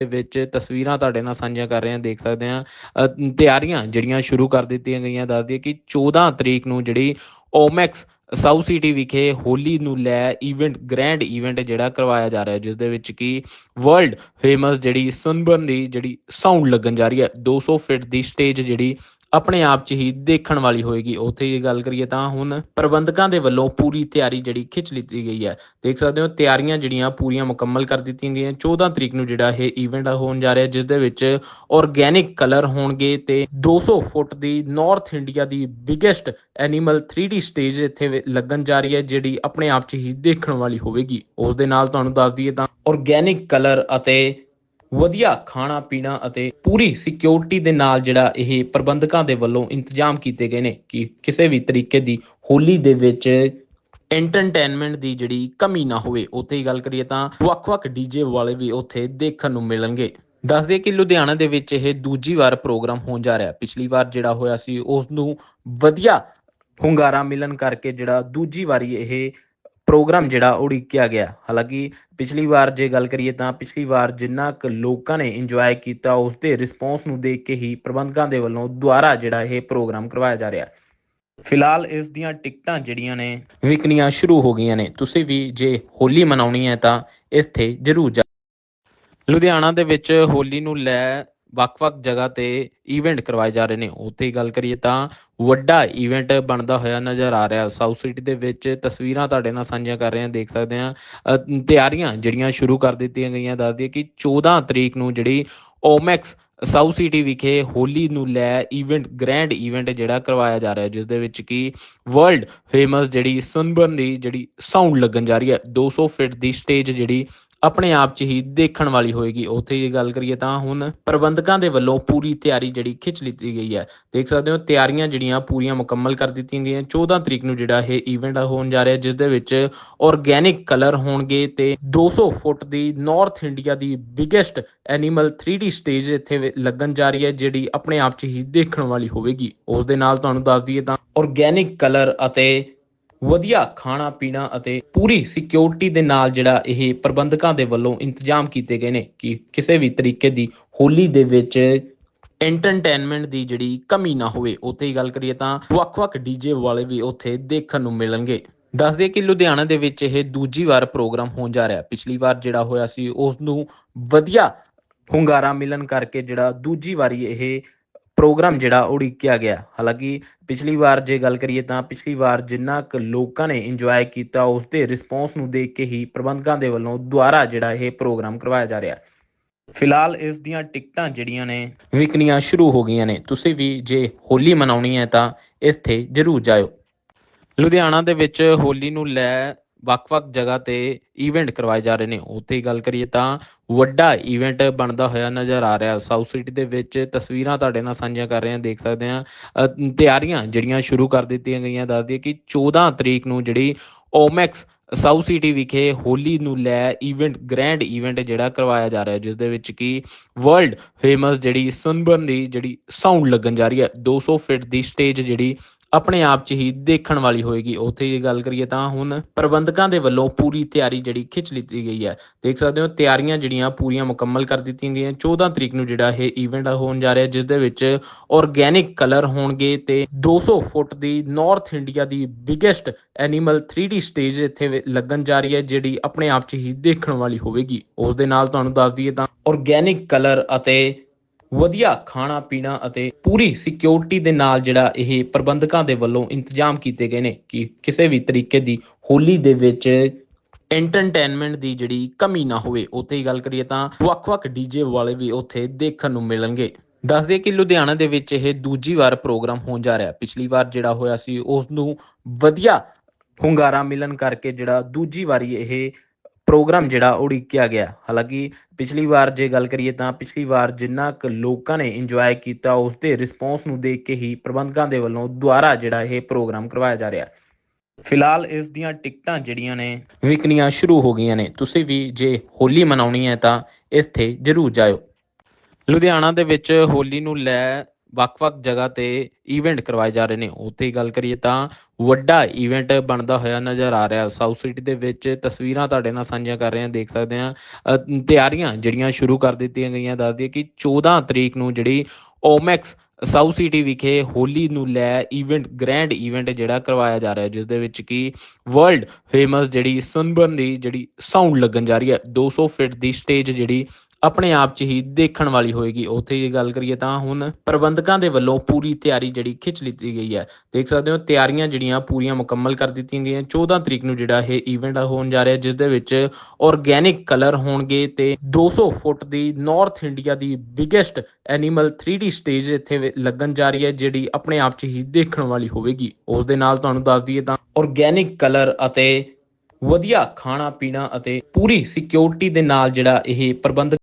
ਦੇ ਵਿੱਚ ਤਸਵੀਰਾਂ ਤੁਹਾਡੇ ਨਾਲ ਸਾਂਝੀਆਂ ਕਰ ਰਹੇ ਹਾਂ, ਦੇਖ ਸਕਦੇ ਹਾਂ। ਤਿਆਰੀਆਂ ਜਿਹੜੀਆਂ ਸ਼ੁਰੂ ਕਰ ਦਿੱਤੀਆਂ ਗਈਆਂ, ਦੱਸ ਦਈਏ ਕਿ 14 ਤਰੀਕ ਨੂੰ ਜਿਹੜੀ ਓਮੈਕਸ ਸਾਊਥ ਸਿਟੀ ਵਿਖੇ ਹੋਲੀ ਨੂੰ ਲੈ ਇਵੈਂਟ ਗ੍ਰੈਂਡ ਇਵੈਂਟ ਜਿਹੜਾ ਕਰਵਾਇਆ ਜਾ ਰਿਹਾ ਹੈ ਜਿਸ ਦੇ ਵਿੱਚ ਕਿ ਵਰਲਡ ਫੇਮਸ ਜਿਹੜੀ ਸੁਨਬਨ ਦੀ ਜਿਹੜੀ ਸਾਊਂਡ ਲੱਗਣ ਜਾ ਰਹੀ ਹੈ 200 ਫੀਟ ਦੀ ਸਟੇਜ ਜਿਹੜੀ ਆਪਣੇ ਆਪ 'ਚ ਹੀ ਦੇਖਣ ਵਾਲੀ ਹੋਏਗੀ। ਉੱਥੇ ਇਹ ਗੱਲ ਕਰੀਏ ਤਾਂ ਹੁਣ ਪ੍ਰਬੰਧਕਾਂ ਦੇ ਵੱਲੋਂ ਪੂਰੀ ਤਿਆਰੀ ਜਿਹੜੀ ਖਿੱਚ ਲਿੱਤੀ ਗਈ ਹੈ। ਦੇਖ ਸਕਦੇ ਹੋ, ਤਿਆਰੀਆਂ ਜਿਹੜੀਆਂ ਪੂਰੀਆਂ ਮੁਕੰਮਲ ਕਰ ਦਿੱਤੀਆਂ ਗਈਆਂ। 14 ਤਰੀਕ ਨੂੰ ਜਿਹੜਾ ਇਹ ਇਵੈਂਟ ਹੋਣ ਜਾ ਰਿਹਾ, ਜਿਸ ਦੇ ਵਿੱਚ ਆਰਗੈਨਿਕ ਕਲਰ ਹੋਣਗੇ ਤੇ 200 ਫੁੱਟ ਦੀ ਨਾਰਥ ਇੰਡੀਆ ਦੀ ਬਿਗੇਸਟ ਐਨੀਮਲ 3D ਸਟੇਜ ਇੱਥੇ ਲੱਗਣ ਜਾ ਰਹੀ ਹੈ, ਜਿਹੜੀ ਆਪਣੇ ਆਪ 'ਚ ਹੀ ਦੇਖਣ ਵਾਲੀ ਹੋਵੇਗੀ। ਉਸ ਦੇ ਨਾਲ ਤੁਹਾਨੂੰ ਦੱਸ ਦਈਏ ਤਾਂ ਆਰਗੈਨਿਕ ਕਲਰ ਅਤੇ ਵਧੀਆ ਖਾਣਾ, ਪੀਣਾ ਅਤੇ ਪੂਰੀ ਸਿਕਿਉਰਿਟੀ ਦੇ ਨਾਲ ਜਿਹੜਾ ਇਹ ਪ੍ਰਬੰਧਕਾਂ ਦੇ ਵੱਲੋਂ ਇੰਤਜ਼ਾਮ ਕੀਤੇ ਗਏ ਨੇ ਕਿ ਕਿਸੇ ਵੀ ਤਰੀਕੇ ਦੀ ਹੋਲੀ ਦੇ ਵਿੱਚ ਐਂਟਰਟੇਨਮੈਂਟ ਦੀ ਜਿਹੜੀ ਕਮੀ ਨਾ ਹੋਵੇ। ਉੱਥੇ ਹੀ ਗੱਲ ਕਰੀਏ ਤਾਂ ਵੱਖ-ਵੱਖ ਡੀਜੇ ਵਾਲੇ ਵੀ ਉੱਥੇ ਦੇਖਣ ਨੂੰ ਮਿਲਣਗੇ। ਦੱਸਦੇ ਕਿ ਲੁਧਿਆਣਾ ਦੇ ਵਿੱਚ ਇਹ ਦੂਜੀ ਵਾਰ ਪ੍ਰੋਗਰਾਮ ਹੋਣ ਜਾ ਰਿਹਾ। ਪਿਛਲੀ ਵਾਰ ਜਿਹੜਾ ਹੋਇਆ ਸੀ ਉਸ ਨੂੰ ਵਧੀਆ ਹੁੰਗਾਰਾ ਮਿਲਣ ਕਰਕੇ ਜਿਹੜਾ ਦੂਜੀ ਵਾਰੀ ਇਹ ਪ੍ਰੋਗਰਾਮ ਜਿਹੜਾ ਉਡੀਕਿਆ ਗਿਆ। ਹਾਲਾਂਕਿ ਪਿਛਲੀ ਵਾਰ ਜੇ ਗੱਲ ਕਰੀਏ ਤਾਂ ਪਿਛਲੀ ਵਾਰ ਜਿੰਨਾ ਕੁ ਲੋਕਾਂ ਨੇ ਇੰਜੋਏ ਕੀਤਾ, ਉਸ ਦੇ ਰਿਸਪੌਂਸ ਨੂੰ ਦੇਖ ਕੇ ਹੀ ਪ੍ਰਬੰਧਕਾਂ ਦੇ ਵੱਲੋਂ ਦੁਬਾਰਾ ਜਿਹੜਾ ਇਹ ਪ੍ਰੋਗਰਾਮ ਕਰਵਾਇਆ ਜਾ ਰਿਹਾ। ਹੈ ਫਿਲਹਾਲ ਇਸ ਦੀਆਂ ਟਿਕਟਾਂ ਜਿਹੜੀਆਂ ਨੇ, ਵਿਕਣੀਆਂ ਸ਼ੁਰੂ ਹੋ ਗਈਆਂ ਨੇ। ਤੁਸੀਂ ਵੀ ਜੇ ਹੋਲੀ ਮਨਾਉਣੀ ਹੈ ਤਾਂ ਇੱਥੇ ਜ਼ਰੂਰ ਜਾ ਲੁਧਿਆਣਾ ਦੇ ਵਿੱਚ ਹੋਲੀ ਨੂੰ ਲੈ ਵੱਖ-ਵੱਖ ਜਗ੍ਹਾ ਤੇ ਇਵੈਂਟ ਕਰਵਾਏ ਜਾ ਰਹੇ ਨੇ। ਉੱਥੇ ਗੱਲ ਕਰੀਏ ਤਾਂ ਵੱਡਾ ਇਵੈਂਟ ਬਣਦਾ ਹੋਇਆ ਨਜ਼ਰ ਆ ਰਿਹਾ। ਸਾਊਥ ਸਿਟੀ ਦੇ ਵਿੱਚ ਤਸਵੀਰਾਂ ਤੁਹਾਡੇ ਨਾਲ ਸਾਂਝੀਆਂ ਕਰ ਰਹੇ ਹਾਂ। ਦੇਖ ਸਕਦੇ ਹਾਂ ਤਿਆਰੀਆਂ ਜਿਹੜੀਆਂ ਸ਼ੁਰੂ ਕਰ ਦਿੱਤੀਆਂ ਗਈਆਂ। ਦੱਸਦੀ ਕਿ 14 ਤਰੀਕ ਨੂੰ ਜਿਹੜੀ ਓਮੈਕਸ ਸਾਊਥ ਸਿਟੀ ਵਿਖੇ ਹੋਲੀ ਨੂੰ ਲੈ ਇਵੈਂਟ ਗ੍ਰੈਂਡ ਇਵੈਂਟ ਜਿਹੜਾ ਕਰਵਾਇਆ ਜਾ ਰਿਹਾ। ਹੈ ਜਿਸ ਦੇ ਵਿੱਚ ਕਿ ਵਰਲਡ ਫੇਮਸ ਜਿਹੜੀ ਸੁਨਬਨ ਦੀ ਜਿਹੜੀ ਸਾਊਂਡ ਲੱਗਣ ਜਾ ਰਹੀ ਹੈ। 200 ਫੀਟ ਦੀ ਸਟੇਜ ਜਿਹੜੀ ਆਪਣੇ ਆਪ 'ਚ ਹੀ ਦੇਖਣ ਵਾਲੀ ਹੋਏਗੀ। ਉੱਥੇ ਇਹ ਗੱਲ ਕਰੀਏ ਤਾਂ ਹੁਣ ਪ੍ਰਬੰਧਕਾਂ ਦੇ ਵੱਲੋਂ ਪੂਰੀ ਤਿਆਰੀ ਜਿਹੜੀ ਖਿੱਚ ਲਿੱਤੀ ਗਈ ਹੈ। ਦੇਖ ਸਕਦੇ ਹੋ, ਤਿਆਰੀਆਂ ਜਿਹੜੀਆਂ ਪੂਰੀਆਂ ਮੁਕੰਮਲ ਕਰ ਦਿੱਤੀਆਂ ਗਈਆਂ। 14 ਤਰੀਕ ਨੂੰ ਜਿਹੜਾ ਇਹ ਇਵੈਂਟ ਹੋਣ ਜਾ ਰਿਹਾ, ਜਿਸ ਦੇ ਵਿੱਚ ਆਰਗੈਨਿਕ ਕਲਰ ਹੋਣਗੇ ਤੇ 200 ਫੁੱਟ ਦੀ ਨਾਰਥ ਇੰਡੀਆ ਦੀ ਬਿਗੇਸਟ ਐਨੀਮਲ 3D ਸਟੇਜ ਇੱਥੇ ਲੱਗਣ ਜਾ ਰਹੀ ਹੈ, ਜਿਹੜੀ ਆਪਣੇ ਆਪ 'ਚ ਹੀ ਦੇਖਣ ਵਾਲੀ ਹੋਵੇਗੀ। ਉਸ ਦੇ ਨਾਲ ਤੁਹਾਨੂੰ ਦੱਸ ਦਈਏ ਤਾਂ ਆਰਗੈਨਿਕ ਕਲਰ ਅਤੇ ਵਧੀਆ ਖਾਣਾ, ਪੀਣਾ ਅਤੇ ਪੂਰੀ ਸਿਕਿਉਰਿਟੀ ਦੇ ਨਾਲ ਜਿਹੜਾ ਇਹ ਪ੍ਰਬੰਧਕਾਂ ਦੇ ਵੱਲੋਂ ਇੰਤਜ਼ਾਮ ਕੀਤੇ ਗਏ ਨੇ ਕਿ ਕਿਸੇ ਵੀ ਤਰੀਕੇ ਦੀ ਹੋਲੀ ਦੇ ਵਿੱਚ ਐਂਟਰਟੇਨਮੈਂਟ ਦੀ ਜਿਹੜੀ ਕਮੀ ਨਾ ਹੋਵੇ। ਉੱਥੇ ਹੀ ਗੱਲ ਕਰੀਏ ਤਾਂ ਵੱਖ-ਵੱਖ ਡੀਜੇ ਵਾਲੇ ਵੀ ਉੱਥੇ ਦੇਖਣ ਨੂੰ ਮਿਲਣਗੇ। ਦੱਸਦੇ ਕਿ ਲੁਧਿਆਣਾ ਦੇ ਵਿੱਚ ਇਹ ਦੂਜੀ ਵਾਰ ਪ੍ਰੋਗਰਾਮ ਹੋਣ ਜਾ ਰਿਹਾ। ਪਿਛਲੀ ਵਾਰ ਜਿਹੜਾ ਹੋਇਆ ਸੀ ਉਸ ਨੂੰ ਵਧੀਆ ਹੁੰਗਾਰਾ ਮਿਲਣ ਕਰਕੇ ਜਿਹੜਾ ਦੂਜੀ ਵਾਰੀ ਇਹ ਪ੍ਰੋਗਰਾਮ ਜਿਹੜਾ ਉਡੀਕਿਆ ਗਿਆ। ਹਾਲਾਂਕਿ ਪਿਛਲੀ ਵਾਰ ਜੇ ਗੱਲ ਕਰੀਏ ਤਾਂ ਪਿਛਲੀ ਵਾਰ ਜਿੰਨਾ ਕੁ ਲੋਕਾਂ ਨੇ ਇੰਜੋਏ ਕੀਤਾ, ਉਸ ਦੇ ਰਿਸਪੌਂਸ ਨੂੰ ਦੇਖ ਕੇ ਹੀ ਪ੍ਰਬੰਧਕਾਂ ਦੇ ਵੱਲੋਂ ਦੁਬਾਰਾ ਜਿਹੜਾ ਇਹ ਪ੍ਰੋਗਰਾਮ ਕਰਵਾਇਆ ਜਾ ਰਿਹਾ। ਹੈ ਫਿਲਹਾਲ ਇਸ ਦੀਆਂ ਟਿਕਟਾਂ ਜਿਹੜੀਆਂ ਨੇ, ਵਿਕਣੀਆਂ ਸ਼ੁਰੂ ਹੋ ਗਈਆਂ ਨੇ। ਤੁਸੀਂ ਵੀ ਜੇ ਹੋਲੀ ਮਨਾਉਣੀ ਹੈ ਤਾਂ ਇੱਥੇ ਜ਼ਰੂਰ ਜਾਇਓ। ਲੁਧਿਆਣਾ ਦੇ ਵਿੱਚ ਹੋਲੀ ਨੂੰ ਲੈ ਵੱਖ-ਵੱਖ ਜਗ੍ਹਾ ਤੇ ਇਵੈਂਟ ਕਰਵਾਏ ਜਾ ਰਹੇ ਨੇ। ਉੱਥੇ ਗੱਲ ਕਰੀਏ ਤਾਂ ਵੱਡਾ ਇਵੈਂਟ ਬਣਦਾ ਹੋਇਆ ਨਜ਼ਰ ਆ ਰਿਹਾ। ਸਾਊਥ ਸਿਟੀ ਦੇ ਵਿੱਚ ਤਸਵੀਰਾਂ ਤੁਹਾਡੇ ਨਾਲ ਸਾਂਝੀਆਂ ਕਰ ਰਹੇ ਹਾਂ, ਦੇਖ ਸਕਦੇ ਹਾਂ। ਤਿਆਰੀਆਂ ਜਿਹੜੀਆਂ ਸ਼ੁਰੂ ਕਰ ਦਿੱਤੀਆਂ ਗਈਆਂ ਦੱਸਦੀ ਕਿ 14 ਤਰੀਕ ਨੂੰ ਜਿਹੜੀ ਓਮੈਕਸ ਸਾਊਥ ਸਿਟੀ ਵਿਖੇ ਹੋਲੀ ਨੂੰ ਲੈ ਇਵੈਂਟ ਗ੍ਰੈਂਡ ਇਵੈਂਟ ਜਿਹੜਾ ਕਰਵਾਇਆ ਜਾ ਰਿਹਾ ਹੈ ਜਿਸ ਦੇ ਵਿੱਚ ਕਿ ਵਰਲਡ ਫੇਮਸ ਜਿਹੜੀ ਸੁਨਬਨ ਦੀ ਜਿਹੜੀ ਸਾਊਂਡ ਲੱਗਣ ਜਾ ਰਹੀ ਹੈ। 200 ਫੀਟ ਦੀ ਸਟੇਜ ਜਿਹੜੀ ਆਪਣੇ ਆਪ 'ਚ ਹੀ ਦੇਖਣ ਵਾਲੀ ਹੋਏਗੀ। ਉੱਥੇ ਇਹ ਗੱਲ ਕਰੀਏ ਤਾਂ ਹੁਣ ਪ੍ਰਬੰਧਕਾਂ ਦੇ ਵੱਲੋਂ ਪੂਰੀ ਤਿਆਰੀ ਜਿਹੜੀ ਖਿੱਚ ਲਿੱਤੀ ਗਈ ਹੈ। ਦੇਖ ਸਕਦੇ ਹੋ, ਤਿਆਰੀਆਂ ਜਿਹੜੀਆਂ ਪੂਰੀਆਂ ਮੁਕੰਮਲ ਕਰ ਦਿੱਤੀਆਂ ਗਈਆਂ। 14 ਤਰੀਕ ਨੂੰ ਜਿਹੜਾ ਇਹ ਇਵੈਂਟ ਹੋਣ ਜਾ ਰਿਹਾ, ਜਿਸ ਦੇ ਵਿੱਚ ਆਰਗੈਨਿਕ ਕਲਰ ਹੋਣਗੇ ਤੇ 200 ਫੁੱਟ ਦੀ ਨਾਰਥ ਇੰਡੀਆ ਦੀ ਬਿਗੇਸਟ ਐਨੀਮਲ 3D ਸਟੇਜ ਇੱਥੇ ਲੱਗਣ ਜਾ ਰਹੀ ਹੈ, ਜਿਹੜੀ ਆਪਣੇ ਆਪ 'ਚ ਹੀ ਦੇਖਣ ਵਾਲੀ ਹੋਵੇਗੀ। ਉਸ ਦੇ ਨਾਲ ਤੁਹਾਨੂੰ ਦੱਸ ਦਈਏ ਤਾਂ ਆਰਗੈਨਿਕ ਕਲਰ ਅਤੇ ਵਧੀਆ ਖਾਣਾ, ਪੀਣਾ ਅਤੇ ਪੂਰੀ ਸਿਕਿਉਰਿਟੀ ਦੇ ਨਾਲ ਜਿਹੜਾ ਇਹ ਪ੍ਰਬੰਧਕਾਂ ਦੇ ਵੱਲੋਂ ਇੰਤਜ਼ਾਮ ਕੀਤੇ ਗਏ ਨੇ ਕਿ ਕਿਸੇ ਵੀ ਤਰੀਕੇ ਦੀ ਹੋਲੀ ਦੇ ਵਿੱਚ ਐਂਟਰਟੇਨਮੈਂਟ ਦੀ ਜਿਹੜੀ ਕਮੀ ਨਾ ਹੋਵੇ। ਉੱਥੇ ਹੀ ਗੱਲ ਕਰੀਏ ਤਾਂ ਵੱਖ-ਵੱਖ ਡੀਜੇ ਵਾਲੇ ਵੀ ਉੱਥੇ ਦੇਖਣ ਨੂੰ ਮਿਲਣਗੇ। ਦੱਸਦੇ ਕਿ ਲੁਧਿਆਣਾ ਦੇ ਵਿੱਚ ਇਹ ਦੂਜੀ ਵਾਰ ਪ੍ਰੋਗਰਾਮ ਹੋਣ ਜਾ ਰਿਹਾ। ਪਿਛਲੀ ਵਾਰ ਜਿਹੜਾ ਹੋਇਆ ਸੀ ਉਸ ਨੂੰ ਵਧੀਆ ਹੁੰਗਾਰਾ ਮਿਲਣ ਕਰਕੇ ਜਿਹੜਾ ਦੂਜੀ ਵਾਰੀ ਇਹ ਪ੍ਰੋਗਰਾਮ ਜਿਹੜਾ ਉਡੀਕਿਆ ਗਿਆ। ਹਾਲਾਂਕਿ ਪਿਛਲੀ ਵਾਰ ਜੇ ਗੱਲ ਕਰੀਏ ਤਾਂ ਪਿਛਲੀ ਵਾਰ ਜਿੰਨਾ ਕੁ ਲੋਕਾਂ ਨੇ ਇੰਜੋਏ ਕੀਤਾ, ਉਸ ਦੇ ਰਿਸਪੌਂਸ ਨੂੰ ਦੇਖ ਕੇ ਹੀ ਪ੍ਰਬੰਧਕਾਂ ਦੇ ਵੱਲੋਂ ਦੁਬਾਰਾ ਜਿਹੜਾ ਇਹ ਪ੍ਰੋਗਰਾਮ ਕਰਵਾਇਆ ਜਾ ਰਿਹਾ। ਹੈ ਫਿਲਹਾਲ ਇਸ ਦੀਆਂ ਟਿਕਟਾਂ ਜਿਹੜੀਆਂ ਨੇ, ਵਿਕਣੀਆਂ ਸ਼ੁਰੂ ਹੋ ਗਈਆਂ ਨੇ। ਤੁਸੀਂ ਵੀ ਜੇ ਹੋਲੀ ਮਨਾਉਣੀ ਹੈ ਤਾਂ ਇੱਥੇ ਜ਼ਰੂਰ ਜਾਇਓ। ਲੁਧਿਆਣਾ ਦੇ ਵਿੱਚ ਹੋਲੀ ਨੂੰ ਲੈ ਵੱਖ-ਵੱਖ ਜਗ੍ਹਾ ਤੇ ਇਵੈਂਟ ਕਰਵਾਏ ਜਾ ਰਹੇ ਨੇ। ਉੱਥੇ ਗੱਲ ਕਰੀਏ ਤਾਂ ਵੱਡਾ ਇਵੈਂਟ ਬਣਦਾ ਹੋਇਆ ਨਜ਼ਰ ਆ ਰਿਹਾ। ਸਾਊਥ ਸਿਟੀ ਦੇ ਵਿੱਚ ਤਸਵੀਰਾਂ ਤੁਹਾਡੇ ਨਾਲ ਸਾਂਝੀਆਂ ਕਰ ਰਹੇ ਹਾਂ, ਦੇਖ ਸਕਦੇ ਹਾਂ। ਤਿਆਰੀਆਂ ਜਿਹੜੀਆਂ ਸ਼ੁਰੂ ਕਰ ਦਿੱਤੀਆਂ ਗਈਆਂ ਦੱਸਦੀ ਕਿ 14 ਤਰੀਕ ਨੂੰ ਜਿਹੜੀ ਓਮੈਕਸ ਸਾਊਥ ਸਿਟੀ ਵਿਖੇ ਹੋਲੀ ਨੂੰ ਲੈ ਇਵੈਂਟ ਗ੍ਰੈਂਡ ਇਵੈਂਟ ਜਿਹੜਾ ਕਰਵਾਇਆ ਜਾ ਰਿਹਾ ਹੈ ਜਿਸ ਦੇ ਵਿੱਚ ਕਿ ਵਰਲਡ ਫੇਮਸ ਜਿਹੜੀ ਸੁਨਬਨ ਦੀ ਜਿਹੜੀ ਸਾਊਂਡ ਲੱਗਣ ਜਾ ਰਹੀ ਹੈ। 200 ਫੀਟ ਦੀ ਸਟੇਜ ਜਿਹੜੀ ਆਪਣੇ ਆਪ 'ਚ ਹੀ ਦੇਖਣ ਵਾਲੀ ਹੋਏਗੀ। ਉੱਥੇ ਹੀ ਗੱਲ ਕਰੀਏ ਤਾਂ ਹੁਣ ਪ੍ਰਬੰਧਕਾਂ ਦੇ ਵੱਲੋਂ ਪੂਰੀ ਤਿਆਰੀ ਜਿਹੜੀ ਖਿੱਚ ਲਿੱਤੀ ਗਈ ਹੈ। ਦੇਖ ਸਕਦੇ ਹੋ, ਤਿਆਰੀਆਂ ਜਿਹੜੀਆਂ ਪੂਰੀਆਂ ਮੁਕੰਮਲ ਕਰ ਦਿੱਤੀਆਂ ਗਈਆਂ। 14 ਤਰੀਕ ਨੂੰ ਜਿਹੜਾ ਇਹ ਇਵੈਂਟ ਹੋਣ ਜਾ ਰਿਹਾ, ਜਿਸ ਦੇ ਵਿੱਚ ਆਰਗੇਨਿਕ ਕਲਰ ਹੋਣਗੇ ਤੇ 200 ਫੁੱਟ ਦੀ ਨਾਰਥ ਇੰਡੀਆ ਦੀ ਬਿਗੇਸਟ ਐਨੀਮਲ 3D ਸਟੇਜ ਇੱਥੇ ਲੱਗਣ ਜਾ ਰਹੀ ਹੈ, ਜਿਹੜੀ ਆਪਣੇ ਆਪ 'ਚ ਹੀ ਦੇਖਣ ਵਾਲੀ ਹੋਵੇਗੀ। ਉਸ ਦੇ ਨਾਲ ਤੁਹਾਨੂੰ ਦੱਸ ਦਈਏ ਤਾਂ ਆਰਗੇਨਿਕ ਕਲਰ ਅਤੇ ਵਧੀਆ ਖਾਣਾ ਪੀਣਾ ਅਤੇ ਪੂਰੀ ਸਿਕਿਉਰਿਟੀ ਦੇ ਨਾਲ ਜਿਹੜਾ ਇਹ ਪ੍ਰਬੰਧ